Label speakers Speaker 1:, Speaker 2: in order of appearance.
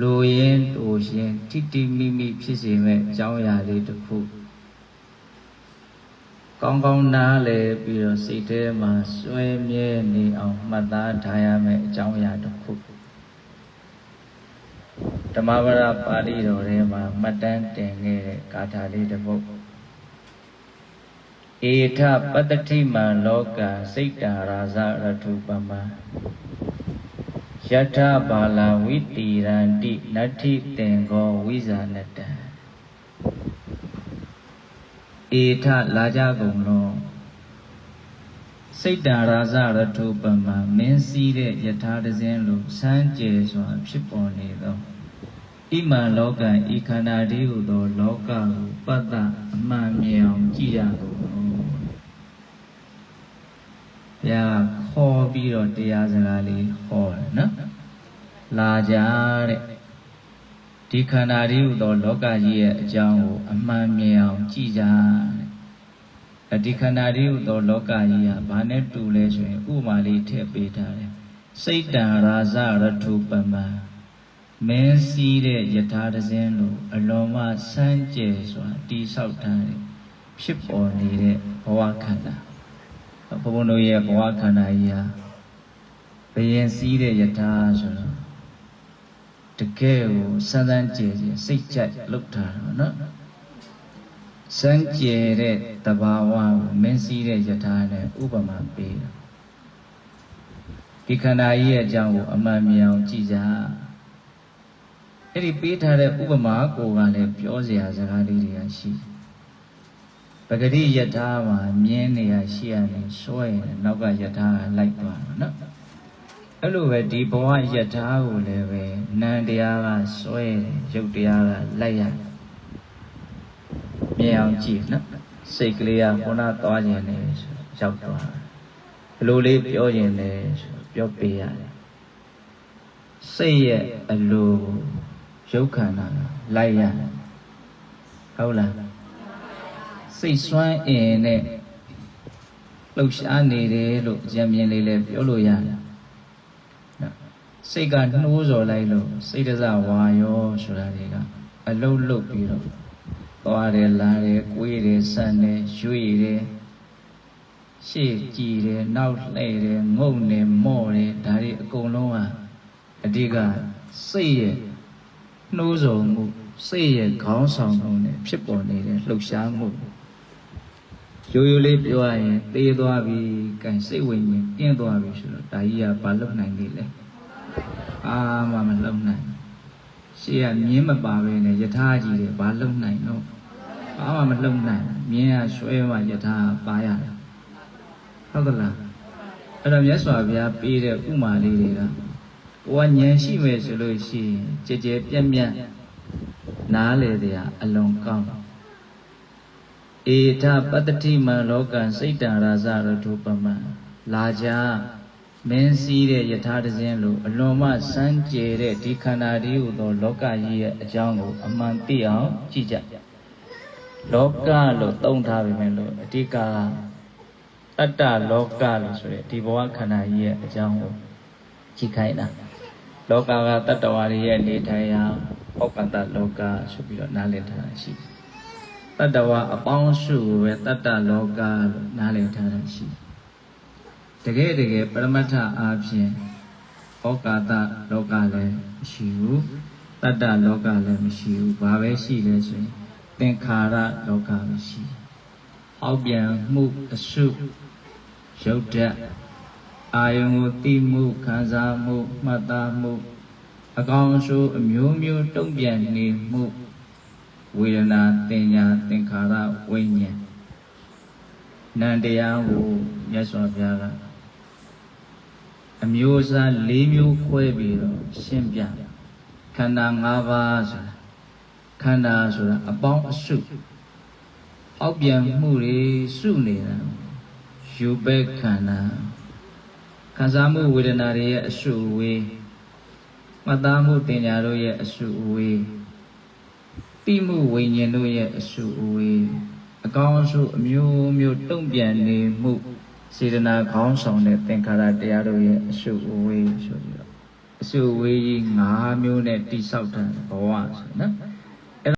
Speaker 1: လူရင်းတူရှင်တိတိမိမိဖြစ်စေမဲ့အကြောင်းအရာလေးတစ်ခုကောင်းကောင်းနားလည်ပြီးတော့စိတ်ထဲမှာစွဲမြဲနေအောင်မှတ်သားထားရမယ့်အကြောင်းအရာတစ်ခုဓမ္မပဒပါဠိတော်ထဲမှာမှတ်တမ်းတင်ခဲ့တဲ့ဂါထာလေးတစ်ပုဒ်ဧထပတ္တိမံလောကစိတ်တာရာဇရထုပမံ ယထဘာလဝိတိရန္တိနတ္ထိသင်္ကောဝိဇာနတံဧထလာကြကုန်လောစိတ်တံရာဇရထုပမံမင်းစည်းတဲ့ယထာတစင်းလိုစမ်းကြယ်စွာဖြစ်ပေါ်နေသောဣမံလောကံဤခန္ဓာတည်းဟုသော လောကကိုပတ္တအမှန်မြင်အောင်ကြည့်ရကုန်လောဘု ရားခေါ်ပြီးတော့တရားစကားလေးဟောတယ်နော်လာကြတဲ့ဒီခန္ဓာတည်းဟုသောလောကကြီးရဲ့အကြောင်းကိုအမှန်မြင်အောင်ကြည့်ကြတဲ့ဒီခန္ဓာတည်းဟုသောလောကကြီးဟာဘာနဲ့တူလဲဆိုရင်ဥပမာလေးထည့်ပေးထားတယ်စိတ်တံရာဇရထုပမံမင်းစည်းတဲ့ယထာတစင်းလိုအလွန်မှစမ်းကြယ်စွာတိဆောက်ထားတဲ့ဖြစ်ပေါ်နေတဲ့ဘဝခန္ဓာ ဘုံဘုံတို့ရဲ့ဘဝခန္ဓာကြီးဟာဘယင်စည်းတဲ့ယထာဆိုတော့တကယ်ကိုစမ်းစမ်းကြယ်ကြယ်စိတ်ကြိုက်လုပ်ထားတာနော်စမ်းကြယ်တဲ့တဘာဝကိုမင်းစည်းတဲ့ယထာနဲ့ဥပမာပေးတာဒီခန္ဓာကြီးရဲ့အကြောင်းကိုအမှန်မြင်အောင်ကြည့်ကြအဲ့ဒီပေးထားတဲ့ဥပမာကိုကလည်းပြောစရာစကားလေးတွေကရှိ ပဂတိယထာမှာမြင်းနေရရှိရတယ်စွဲရင်နောက်ကယထာကလိုက်သွားတာနော်အဲ့လိုပဲဒီဘဝယထာကိုလည်းပဲနံတရားကစွဲတယ်ရုပ်တရားကလိုက်ရတယ်မြင်အောင်ကြည့်နော်စိတ်ကလေးကခုနသွားခြင်းနဲ့ဆိုရောက်သွားတယ်ဘလိုလေးပြောခြင်းနဲ့ဆိုပြောပေးရတယ်စိတ်ရဲ့အလိုရုပ်ခန္ဓာလိုက်ရတယ်ဟုတ်လား စိတ်စွမ်းအင်နဲ့လှုပ်ရှားနေတယ်လို့အကြံမြင်လေးလည်းပြောလို့ရတယ်နော်စိတ်ကနှိုးစော်လိုက်လို့စိတ်တစဝါရောဆိုတာတွေကအလုတ်လုတ်ပြီးတော့သွားတယ်လာတယ်ကိုွေးတယ်ဆန်တယ်ရွေ့တယ်ရှေ့ကြည်တယ်နောက်လှည့်တယ်ငုံတယ်မော့တယ်ဒါတွေအကုန်လုံးဟာအဓိကစိတ်ရဲ့နှိုးဆော်မှုစိတ်ရဲ့ခေါင်းဆောင်မှုနဲ့ဖြစ်ပေါ်နေတဲ့လှုပ်ရှားမှု ရိုးရိုးလေးပြောရရင်တေးသွားပြီ၊ကင်စိတ်ဝိညာဉ်ပြင်းသွားပြီဆိုတော့ဒါကြီးကဘာလုပ်နိုင်လေလဲအာမမလုပ်နိုင်ရှေ့ကမြင်းမပါပဲနဲ့ယထာကြီးတယ်ဘာလုပ်နိုင်တော့ဘာမှမလုပ်နိုင်မြင်းကရွှဲမှယထာပါရတယ်ဟုတ်သလားအဲ့တော့မြတ်စွာဘုရားပေးတဲ့ဥမာလေးတွေကဘဝဉာဏ်ရှိမယ်ဆိုလို့ရှိရင်ကြည်ကြဲပြက်ပြက်နားလေတရားအလွန်ကောင်း ဧထပတ္တိမံလောကံစိတ်တံရာဇရထုပမံလာကြမင်းစည်းတဲ့ယထာတစင်းလိုအလွန်မှစမ်းကြယ်တဲ့ဒီခန္ဓာတည်းဟူသော လောကကြီးရဲ့အကြောင်းကိုအမှန်သိအောင်ကြည့်ကြလောကလို့သုံးထားပေမဲ့လို့အတိကတတ္တလောကလို့ဆိုရဒီဘဝခန္ဓာကြီးရဲ့အကြောင်းကိုကြည့်ခိုင်းတာလောကကတတ္တဝါတွေရဲ့နေထိုင်ရာဩကတလောကဆိုပြီးတော့နားလည်ထားတာရှိ တတ္တဝါအပေါင်းစုကိုပဲတတ္တလောကလို့နားလည်ထားတာရှိတကယ်တကယ်ပရမတ္ထအားဖြင့်ဩကာသလောကလည်းမရှိဘူးတတ္တလောကလည်းမရှိဘူးဘာပဲရှိလဲဆိုရင်သင်္ခါရလောကပဲရှိဟောက်ပြန်မှုအစုရုပ်ဓာတ်အာယုံကိုသိမှုခံစားမှုမှတ်သားမှုအကောင်ဆိုးအမျိုးမျိုးတုံ့ပြန်နေမှု ဝေဒနာတင်ညာသင်္ခါရဝိညာဉ်နန္တရားကိုမြတ်စွာဘုရားကအမျိုးအစား၄မျိုးခွဲပြီးတော့ရှင်းပြခန္ဓာ၅ပါးဆိုတာခန္ဓာဆိုတာအပေါင်းအစုအောက်ပြန်မှုတွေစုနေတာယူပဲခန္ဓာခံစားမှုဝေဒနာတွေရဲ့အစုအဝေးမှတ်သားမှုတင်ညာတို့ရဲ့အစုအဝေး တိမှုဝိညာဉ်တို့ရဲ့အစုအဝေးအကောင်းအစုအမျိုးမျိုးတုံ့ပြန်နေမှုစေတနာခေါင်းဆောင်တဲ့သင်္ခါရတရားတို့ရဲ့အစုအဝေးဆိုပြီးတော့အအစုဝေးကြီး၅မျိုးနဲ့တိဆောက်တဲ့ဘဝဆိုနော်